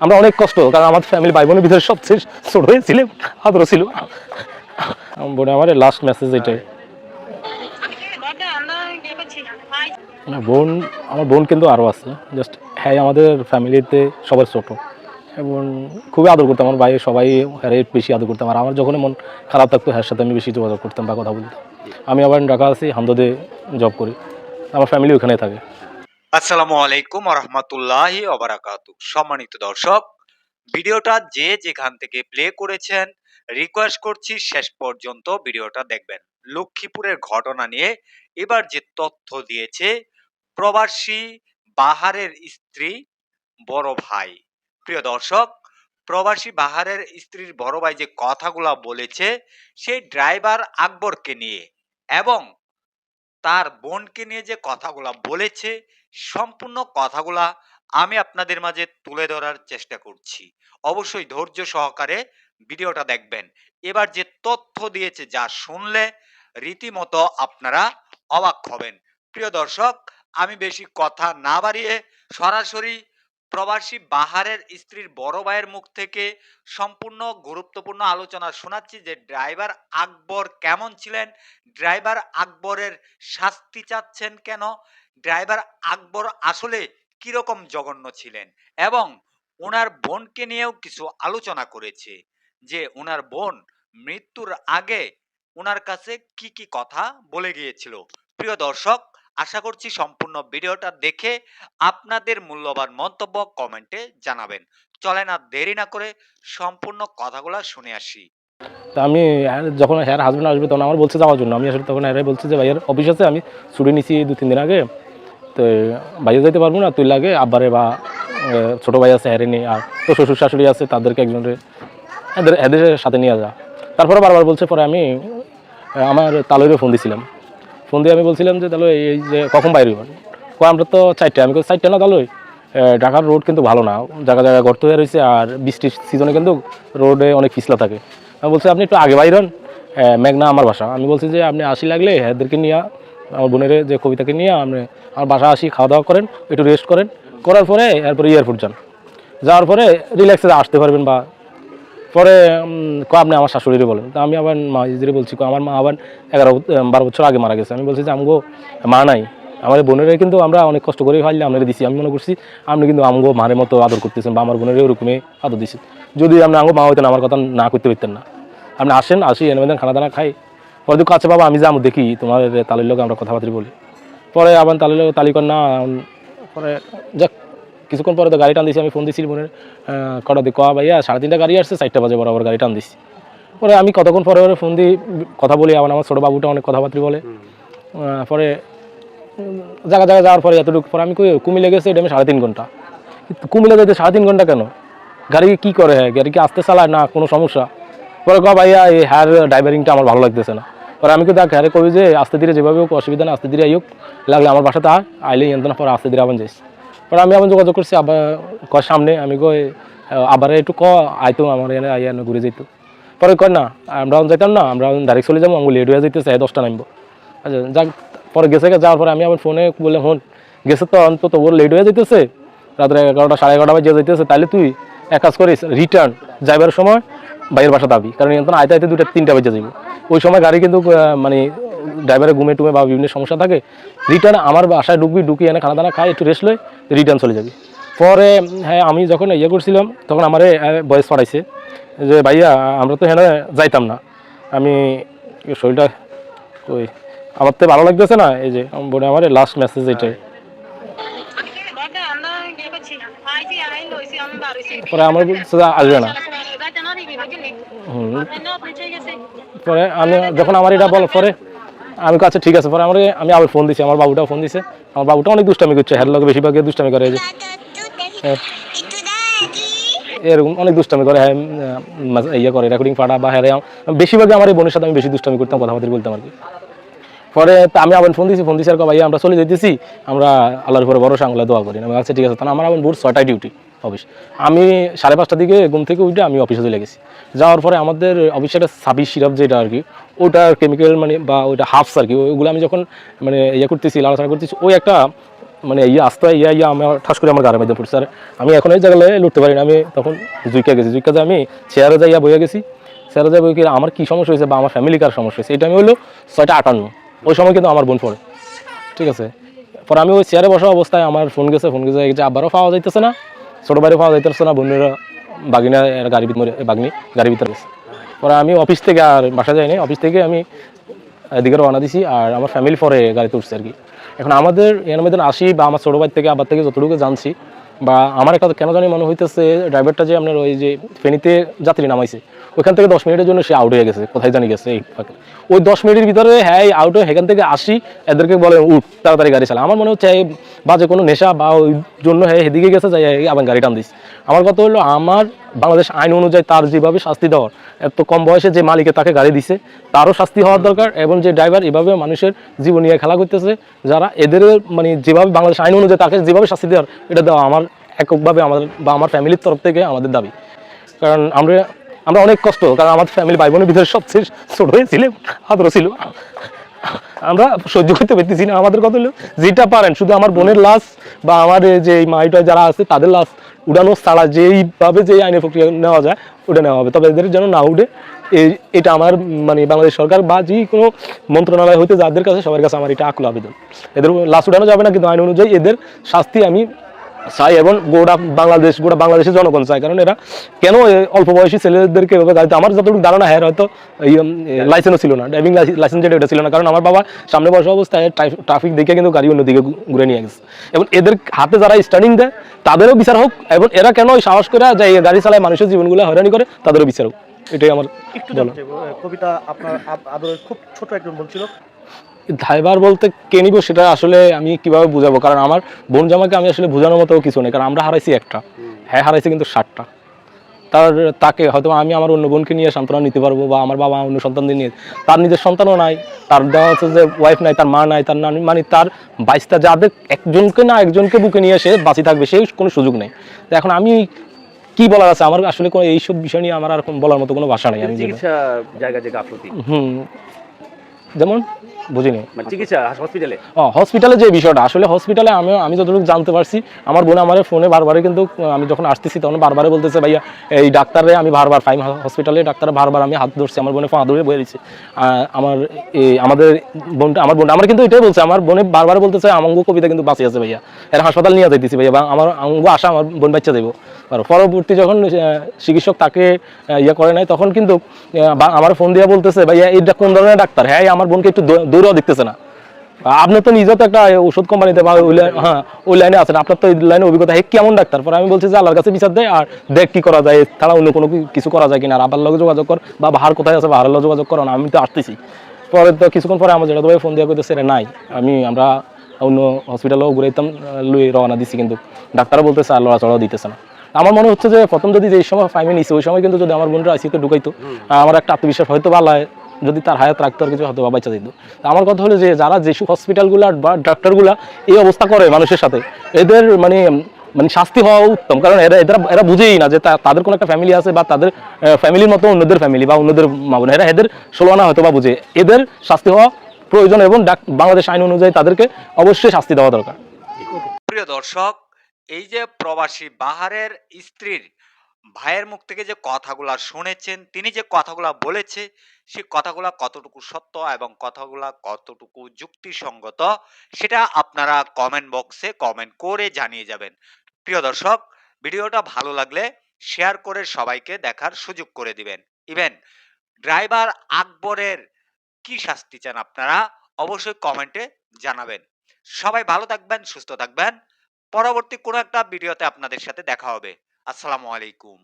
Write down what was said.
আমরা অনেক কষ্ট, কারণ আমার ফ্যামিলি ভাই বোনের ভিতরে সবচেয়ে ছোট হয়েছিলাম, আদর ছিল। বোনে, আমার লাস্ট মেসেজ এটাই। বোন, আমার বোন কিন্তু আরও আছে। জাস্ট হ্যাঁ আমাদের ফ্যামিলিতে সবার ছোট। এবং খুবই আদর করতাম। আমার ভাই সবাই হ্যাঁ বেশি আদর করতাম। আর আমার যখন মন খারাপ থাকতো, হ্যার সাথে আমি বেশি যোগাযোগ করতাম বা কথা বলতাম। আমি আবার ঢাকা আছি, হামদদে জব করি। আমার ফ্যামিলি ওখানে থাকে। আসসালামু আলাইকুম রহমতুল্লাহি অবরাকাতু সম্মানিত দর্শক, ভিডিওটা যে যেখান থেকে প্লে করেছেন রিকোয়েস্ট করছি শেষ পর্যন্ত ভিডিওটা দেখবেন। লক্ষ্মীপুরের ঘটনা নিয়ে এবার যে তথ্য দিয়েছে, প্রবাসী বাহারের স্ত্রী বড় ভাই। প্রিয় দর্শক, প্রবাসী বাহারের স্ত্রীর বড় ভাই যে কথাগুলা বলেছে, সেই ড্রাইভার আকবরকে নিয়ে এবং তার বোনকে নিয়ে যে কথাগুলা বলেছে, সম্পূর্ণ কথাগুলা আমি আপনাদের মাঝে তুলে ধরার চেষ্টা করছি। অবশ্যই ধৈর্য সহকারে ভিডিওটা দেখবেন। এবার যে তথ্য দিয়েছে যা শুনলে রীতিমতো আপনারা অবাক হবেন। প্রিয় দর্শক, আমি বেশি কথা না বাড়িয়ে সরাসরি প্রবাসী বাহারের স্ত্রীর বড় ভাইয়ের মুখ থেকে সম্পূর্ণ গুরুত্বপূর্ণ আলোচনা শোনাচ্ছি যে ড্রাইভার আকবর কেমন ছিলেন? ড্রাইভার আকবরের শাস্তি চাচ্ছেন কেন? ড্রাইভার আকবর আসলে কীরকম জঘন্য ছিলেন? এবং ওনার বোনকে নিয়েও কিছু আলোচনা করেছে যে ওনার বোন মৃত্যুর আগে ওনার কাছে কি কি কথা বলে গিয়েছিল? প্রিয় দর্শক আশা করছি সম্পূর্ণ ভিডিওটা দেখে আপনাদের মূল্যবান মন্তব্য কমেন্টে জানাবেন। চলেন আর দেরি না করে সম্পূর্ণ কথাগুলো শুনে আসি। তা আমি হ্যাঁ, যখন হ্যার হাজব্যান্ড আসবে তখন আমার বলছে যাওয়ার জন্য। আমি আসলে তখন হ্যাঁ বলছে যে ভাইয়ের অফিস আছে আমি ছুটি নিছি দু তিন দিন আগে। তো ভাইয়া যাইতে পারব না তুই লাগে আব্বারে বা ছোটো ভাই আছে হ্যারে নিয়ে আর তো শ্বশুর শাশুড়ি আছে তাদেরকে একজনের এদের এদের সাথে নিয়ে যা। তারপরে বারবার বলছে পরে আমি আমার তালুরে ফোন দিছিলাম। ফোন দিয়ে আমি বলছিলাম যে, তাহলে এই যে, কখন বাইরে কো, আমরা তো চারটে। আমি চারটে না, তাহলে ঢাকার রোড কিন্তু ভালো না। জায়গা জায়গা গর্ত হয়ে রয়েছে আর বৃষ্টির সিজনে কিন্তু রোডে অনেক পিছলা থাকে। আমি বলছি, আপনি একটু আগে বাইর হন। মেঘনা আমার বাসা। আমি বলছি যে, আপনি আসি লাগলে এদেরকে নিয়ে, আমার বোনের যে কবিতাকে নিয়ে, আপনি আমার বাসা আসি, খাওয়া দাওয়া করেন, একটু রেস্ট করেন। করার পরে এরপরে এয়ারপোর্ট যান। যাওয়ার পরে রিল্যাক্সে আসতে পারবেন বা পরে আপনি আমার শাশুড়িরে বলেন। তো আমি আবার মা ইজিরে বলছি আমার মা আবার এগারো বারো বছর আগে মারা গেছে। আমি বলছি যে, আমগো মা নাই। আমার বোনেরা কিন্তু আমরা অনেক কষ্ট করে ফাইলে আপনারা দিছি। আমি মনে করছি, আপনি কিন্তু আমগো মারের মতো আদর করতেছেন বা আমার বোনের ওরকমই আদর দিছি। যদি আপনি আমগো মা হইতেন, আমার কথা না করতে পারতেন না। আপনি আসেন, আসি, এনে মেদেন খানা দানা খাই। পরে তো কাছে বাবা, আমি যাব, দেখি তোমার তালির লোক আমরা কথাবার্তা বলি। পরে আবার তালির লোক তালি না পরে যাক। কিছুক্ষণ পরে তো গাড়ি টান দিছি, আমি ফোন দিছি বোনের কটা দিয়ে, কয়া, ভাইয়া, সাড়ে তিনটা গাড়ি আসছে, চারটা বাজে বরাবর গাড়ি টান দিছি। পরে আমি কতক্ষণ পরে পরে ফোন দিই, কথা বলি, আবার আমার ছোটো বাবুটা অনেক কথাবার্তা বলে। পরে জায়গা জায়গা যাওয়ার পরে এতটুকু, পরে আমি কই, কুমিল্লে গেছে, এটা আমি সাড়ে তিন ঘণ্টা। কুমিল্লে যেতে সাড়ে তিন ঘণ্টা কেন? গাড়ি কি করে? হ্যাঁ গাড়ি কি আসতে চালায়? না, কোনো সমস্যা। পরে কয়া, ভাইয়া, এই হ্যার ড্রাইভারিংটা আমার ভালো লাগতেছে না। পরে আমি কিন্তু হ্যারে কবি যে, আস্তে ধীরে যেভাবে হোক, অসুবিধা না আস্তে ধীরে আইক লাগলে আমার বাসাতে আয় আইলে এনতো পরে আস্তে ধীরে আবার যাইস। পরে আমি আবার যোগাযোগ করছি, আবার কয় সামনে, আমি কই আবার একটু ক আইতো আমার এনে, আইয়া ঘুরে যেত পরে কয়, না, আমরা যাইতাম না, আমরা ডাইরেক্ট চলে যাব আমি লেট হয়ে যাইতেছে দশটা নামবো। আচ্ছা যাক, পরে গেছে যাওয়ার পরে আমি আবার ফোনে বললাম, হন, গেছে তো, অন্তত ওর লেট হয়ে যাইতেছে। রাত্রে এগারোটা, সাড়ে এগারোটা বাজে যাইতেছে তাহলে তুই এক কাজ করিস রিটার্ন যাইবার সময় বাইরের বাসা দাবি। কারণ এখন আইতে আইতে দুটা তিনটা বাজে যাব ওই সময় গাড়ি কিন্তু মানে ড্রাইভারের ঘুমে টুমে বা বিভিন্ন সমস্যা থাকে রিটার্ন আমার বাসায় ঢুকবি, ঢুকি এনে খানা দানা খাই, একটু রেস্ট লই রিটার্ন চলে যাবি। পরে হ্যাঁ আমি যখন ইয়ে করছিলাম, তখন আমার বয়স পড়াইছে যে, ভাইয়া, আমরা তো হ্যাঁ যাইতাম না। আমি, শরীরটা ওই আমার তো ভালো লাগতেছে না। এই যে বোনে আমার লাস্ট মেসেজ এটাই। পরে আমার আসবে না। পরে আমি, যখন আমার এটা বল, পরে আমি কাছে ঠিক আছে পরে আমার আমি আবার ফোন দিছি আমার বাবুটাও ফোন দিছে। আমার বাবুটা অনেক দুষ্টামি করছে হ্যার লোক বেশিরভাগ দুষ্টামি করে যে। হ্যাঁ। এরকম অনেক দুষ্টামি করে হ্যাঁ ইয়ে করে রেকর্ডিং পাঠা বা হ্যাঁ বেশিরভাগই আমার এই বোনের সাথে আমি বেশি দুষ্টামি করতাম কথাবার্তা বলতাম আর কি। পরে আমি আবার ফোন দিছি ফোন দিছি আর কো, ভাইয়া আমরা চলে যেতেছি আমরা আল্লাহর পরে বড় আঙুলে দোয়া করি। আমি আচ্ছা ঠিক আছে তাহলে আমার আবার ভোর ছয়টায় ডিউটি অফিস। আমি সাড়ে পাঁচটার দিকে ঘুম থেকে উঠে আমি অফিসে চলে গেছি। যাওয়ার পরে আমাদের অফিসে একটা সাবিস সিরাপ যেটা আর কি ওটার কেমিক্যাল মানে বা ওইটা হাফস আর কি, ওইগুলো আমি যখন মানে ইয়ে করতেছি লাড়াচাড়া করতেছি, ওই একটা মানে ইয়ে আসতে ইয়া ইয়া আমার ঠাস করে আমার গাড়ির মধ্যে পড়ছে। আর আমি এখন এই জায়গায় লুটতে পারি না, আমি তখন জুইকা গেছি, জুইকা যে আমি চেয়ারে যাইয়া বইয়া গেছি। চেয়ারে যাই বই কি আমার কী সমস্যা হয়েছে বা আমার ফ্যামিলি কার সমস্যা হয়েছে? এটা আমি হলো ছয়টা আটান্ন। ওই সময় কিন্তু আমার বোন পড়ে। ঠিক আছে? পরে আমি ওই চেয়ারে বসা অবস্থায় আমার ফোন গেছে ফোন গেছে আবারও পাওয়া যাইতেছে না। ছোটো বাড়ি পাওয়া যাইতেছে না, বন্ধুরা, বাগিনা গাড়ি বাগনি, গাড়ি ভিতরে গেছে। পরে আমি অফিস থেকে আর বাসা যাইনি অফিস থেকে আমি এদিকে রওনা দিছি আর আমার ফ্যামিলি পরে গাড়িতে উঠছে আর কি। এখন আমাদের এর মধ্যে আসি বা আমার ছোটো ভাই থেকে আবার থেকে যতটুকু জানছি বা আমার একটা কেন জানি মনে হইতেছে ড্রাইভারটা যে আপনার ওই যে ফেনীতে যাত্রী নামাইছে ওইখান থেকে দশ মিনিটের জন্য সে আউট হয়ে গেছে, কোথায় জানি গেছে, এই। ওই দশ মিনিটের ভিতরে হ্যাঁ আউট হয়ে সেখান থেকে আসি, এদেরকে বলে, উঠ, তাড়াতাড়ি গাড়ি চালা। আমার মনে হচ্ছে বাজে কোনো নেশা বা ওই জন্য হ্যাঁ এদিকে গেছে, যাই আবার গাড়ি টান দিস। আমার কথা হলো, আমার বাংলাদেশ আইন অনুযায়ী তার যেভাবে শাস্তি দেওয়ার, এত কম বয়সে যে মালিকে তাকে গাড়ি দিছে, তারও শাস্তি হওয়ার দরকার এবং যে ড্রাইভার এভাবে মানুষের জীবন নিয়ে খেলা করতেছে, যারা এদের মানে যেভাবে বাংলাদেশ আইন অনুযায়ী তাকে যেভাবে শাস্তি দেওয়ার, এটা দেওয়া আমার এককভাবে আমাদের বা আমার ফ্যামিলির তরফ থেকে আমাদের দাবি। কারণ আমরা আমরা অনেক কষ্ট, কারণ আমাদের ফ্যামিলি ভাই বোনের ভিতরে সবচেয়ে ছোট হয়েছিল আদর ছিল। আমরা সহ্য করতে পারতেছি না, আমাদের কথা হলো, যেটা পারেন, শুধু আমার বোনের লাশ বা আমার যে মাইটা যারা আছে, তাদের লাশ উড়ানো ছাড়া যেইভাবে যে আইনের প্রক্রিয়া নেওয়া যায়, ওটা নেওয়া হবে। তবে এদের যেন না উঠে এটা আমার মানে বাংলাদেশ সরকার বা যে কোনো মন্ত্রণালয় হইতে যাদের কাছে সবার কাছে আমার এটা আকুল আবেদন। এদের লাশ উঠানো যাবে না, কিন্তু আইন অনুযায়ী এদের শাস্তি আমি চাই এবং গোটা বাংলাদেশ, গোটা বাংলাদেশের জনগণ চায় কারণ এরা কেন অল্প বয়সী ছেলেদেরকে এভাবে গাড়িতে আমার যতটুকু ধারণা হ্যাঁ হয়তো লাইসেন্সও ছিল না ড্রাইভিং লাইসেন্স যেটা, ওটা ছিল না। কারণ আমার বাবা সামনে বসা অবস্থায় ট্রাফিক দেখে কিন্তু গাড়ি অন্যদিকে ঘুরে নিয়ে গেছে। এবং এদের হাতে যারা স্টার্টিং দেয়, তাদেরও বিচার হোক এবং এরা কেন ওই সাহস করে যে গাড়ি চালায় মানুষের জীবনগুলো হয়রানি করে, তাদেরও বিচার হোক। এটাই আমার একটু কবিতা আপনার আদরের খুব ছোট একজন বলছিল ড্রাইভার বলতে কে নিব সেটা আসলে আমি কীভাবে বুঝাবো? কারণ আমার বোন জামাকে আমি আসলে বোঝানোর মতো কিছু নেই কারণ আমরা হারাইছি একটা। হ্যাঁ হারাইছি কিন্তু ষাটটা। তার তাকে হয়তো আমি আমার অন্য বোনকে নিয়ে সান্ত্বনা নিতে পারব বা আমার বাবা অন্য সন্তানদের নিয়ে। তার নিজের সন্তানও নাই তার দেওয়া হচ্ছে যে ওয়াইফ নাই তার মা নাই তার নানি মানে তার বাইশটা যাদের একজনকে না একজনকে বুকে নিয়ে এসে বাঁচি থাকবে সেই কোনো সুযোগ নেই। তো এখন আমি কি বলার আছে? আমার আসলে কোনো এইসব বিষয় নিয়ে আমার আর বলার মতো কোনো ভাষা নেই আমি জায়গা যে গাফলতি হুম। যেমন বুঝিনি। মানে চিকিৎসা হসপিটালে ও হসপিটালে যে বিষয়টা আসলে হসপিটালে আমি আমি যতটুকু জানতে পারছি আমার বোন আমার ফোনে বারবারই কিন্তু আমি যখন আসতেছি তখন বারবারই বলতেছে ভাইয়া এই ডাক্তারে আমি বারবার ফাইম হসপিটালে ডাক্তার বারবার আমি হাত ধরছি আমার বোনে পা ধরে বয়ে দিচ্ছে আমার এই আমাদের বোনটা আমার বোনটা আমার কিন্তু এটাই বলছে আমার বোনে বারবার বলতেছে আমঙ্গ কবিতা কিন্তু বাঁচিয়ে আছে ভাইয়া। এর হাসপাতাল নিয়ে যাইতেছি ভাইয়া বা আমার আঙ্গ আসা আমার বোন বাচ্চা দেবো। আর পরবর্তী যখন চিকিৎসক তাকে ইয়ে করে নাই তখন কিন্তু আমার ফোন দিয়ে বলতেছে ভাইয়া এটা কোন ধরনের ডাক্তার? হ্যাঁ আমার বোনকে একটু দৌড়াও দেখতেছে না। আপনি তো নিজেও তো একটা ওষুধ কোম্পানিতে বা ওই হ্যাঁ ওই লাইনে আছেন। আপনার তো এই লাইনে অভিজ্ঞতা। হে কেমন ডাক্তার? পরে আমি বলছি যে আল্লাহর কাছে বিচার দেয় আর দেখ কি করা যায়। ছাড়া অন্য কোনো কিছু করা যায় কিনা? আর আবার লগে যোগাযোগ কর বা বাহার কোথায় আছে বাহারের লগে যোগাযোগ করো না। আমি তো আসতেছি। পরে তো কিছুক্ষণ পরে আমার যেটা তোমায় ফোন দিয়ে কইতেছে নাই। আমি আমরা অন্য হসপিটালেও ঘুরাইতাম লুই রওনা দিছি কিন্তু। ডাক্তারও বলতেছে আর লড়াচড়াও দিতেছে না। আমার মনে হচ্ছে যে প্রথম যদি যে সময় ফাইমে নিছে ওই সময় কিন্তু যদি আমার বোনরা আইসিতে ঢুকাইতো আমার একটা আত্মবিশ্বাস হয়তো ভালো হয় যদি তার হায়াত রাখতো আর কিছু হয়তো বা বাচ্চা দিত আমার কথা হলো যে, যারা যেসব হসপিটালগুলো বা ডাক্তারগুলা এই অবস্থা করে মানুষের সাথে, এদের মানে মানে শাস্তি হওয়া উত্তম। কারণ এরা এরা এরা বুঝেই না যে তাদের কোনো একটা ফ্যামিলি আছে বা তাদের ফ্যামিলির মতো অন্যদের ফ্যামিলি বা অন্যদের মা বোন এরা এদের ষোলানা হয়তো বা বুঝে। এদের শাস্তি হওয়া প্রয়োজন এবং ডাক- বাংলাদেশ আইন অনুযায়ী তাদেরকে অবশ্যই শাস্তি দেওয়া দরকার। প্রিয় দর্শক, এই যে প্রবাসী বাহারের স্ত্রীর ভাইয়ের মুখ থেকে যে কথাগুলা শুনেছেন, তিনি যে কথাগুলা বলেছে, সে কথাগুলা কতটুকু সত্য এবং কথাগুলা কতটুকু যুক্তিসঙ্গত, সেটা আপনারা কমেন্ট বক্সে কমেন্ট করে জানিয়ে যাবেন। প্রিয় দর্শক, ভিডিওটা ভালো লাগলে শেয়ার করে সবাইকে দেখার সুযোগ করে দিবেন। ইভেন ড্রাইভার আকবরের কি শাস্তি চান আপনারা অবশ্যই কমেন্টে জানাবেন। সবাই ভালো থাকবেন, সুস্থ থাকবেন। পরবর্তী কোনো একটা ভিডিওতে আপনাদের সাথে দেখা হবে। আসসালামু আলাইকুম।